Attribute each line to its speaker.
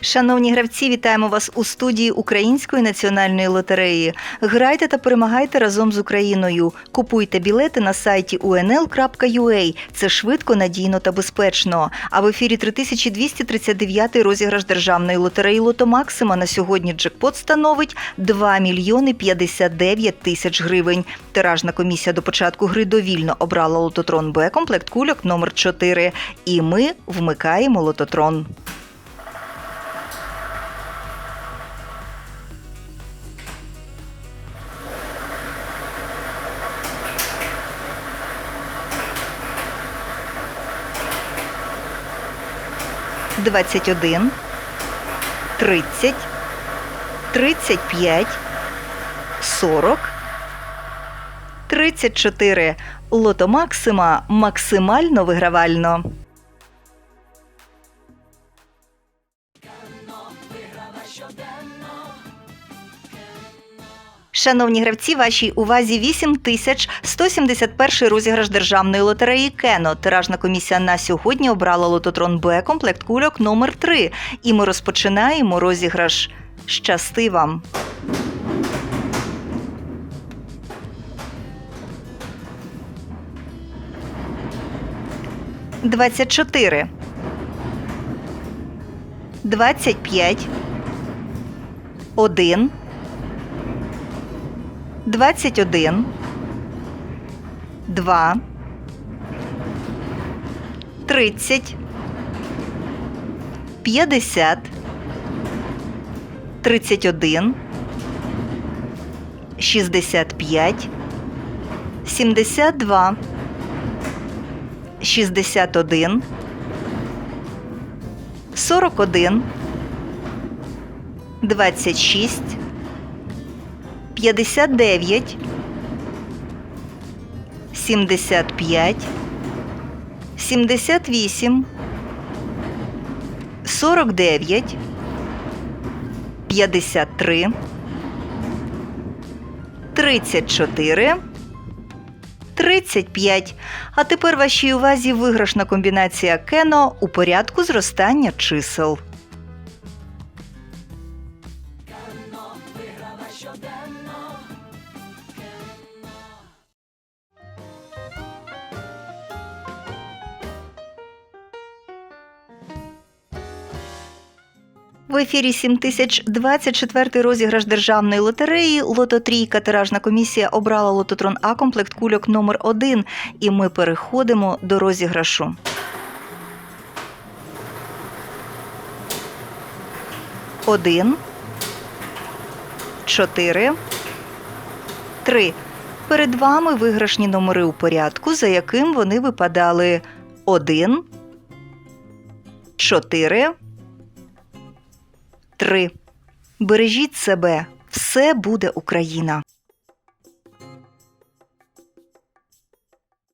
Speaker 1: Шановні гравці, вітаємо вас у студії Української національної лотереї. Грайте та перемагайте разом з Україною. Купуйте білети на сайті unl.ua. Це швидко, надійно та безпечно. А в ефірі 3239 розіграш державної лотереї Лото Максима на сьогодні джекпот становить 2 мільйони 59 тисяч гривень. Тиражна комісія до початку гри довільно обрала лототрон Б комплект кульок номер 4. І ми вмикаємо лототрон. Двадцять один, тридцять, тридцять п'ять, сорок, тридцять чотири. Лото Максима максимально вигравально. Шановні гравці, вашій увазі 8171 розіграш державної лотереї Кено. Тиражна комісія на сьогодні обрала лототрон Б комплект кульок номер 3 І ми розпочинаємо розіграш. Щасти вам! Двадцять чотири. Двадцять п'ять. Один. 21, 2, 30, 50, 31, 65, 72, 61, 41, 26, 59, 75, 78, 49, 53, 34, 35. А тепер вашій увазі виграшна комбінація Кено у порядку зростання чисел. В ефірі 7024 розіграш державної лотереї. Лототрійка тиражна комісія обрала лототрон А комплект кульок номер 1 і ми переходимо до розіграшу. Один, чотири, три. Перед вами виграшні номери у порядку, за яким вони випадали один, чотири. Три. Бережіть себе. Все буде Україна.